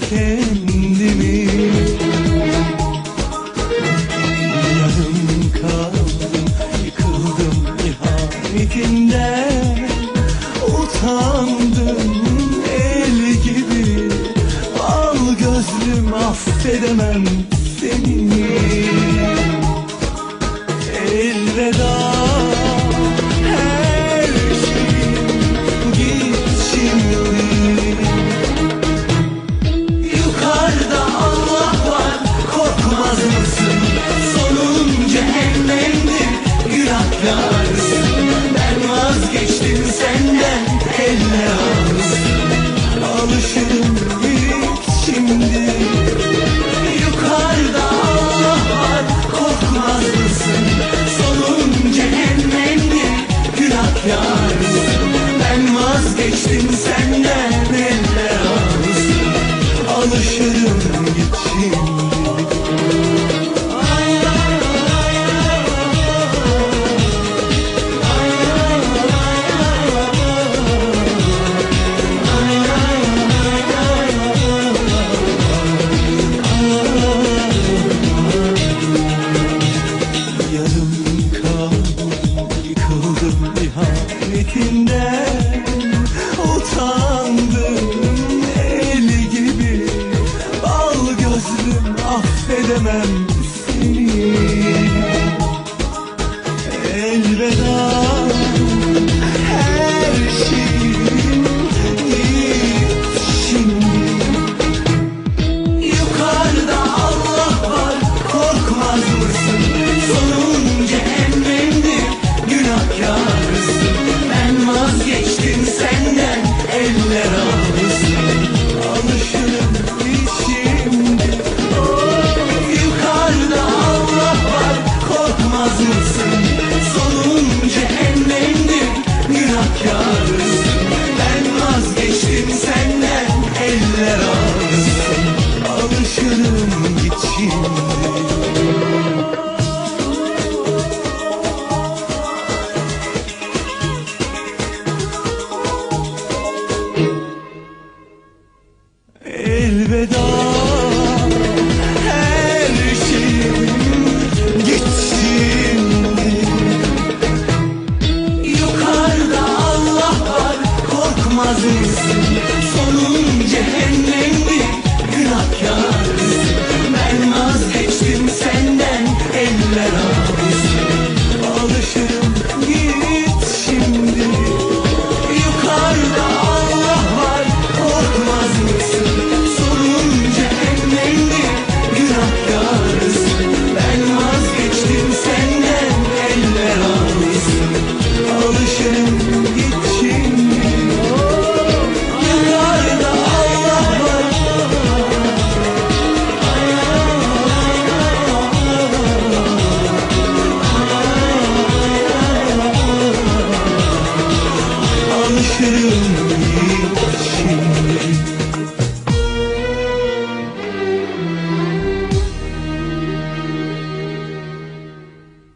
kendimi. Yarım kaldım, yıkıldım ihanetinden Utandım el gibi. Al gözlüm affedemem seni vazgeçtim senden elle ağzın Alışırım git şimdi Yarım kaldım, yıkıldım ihanetinden affedemem seni. Elveda elveda. Her şeyim geçimdi Yukarıda Allah var korkmaz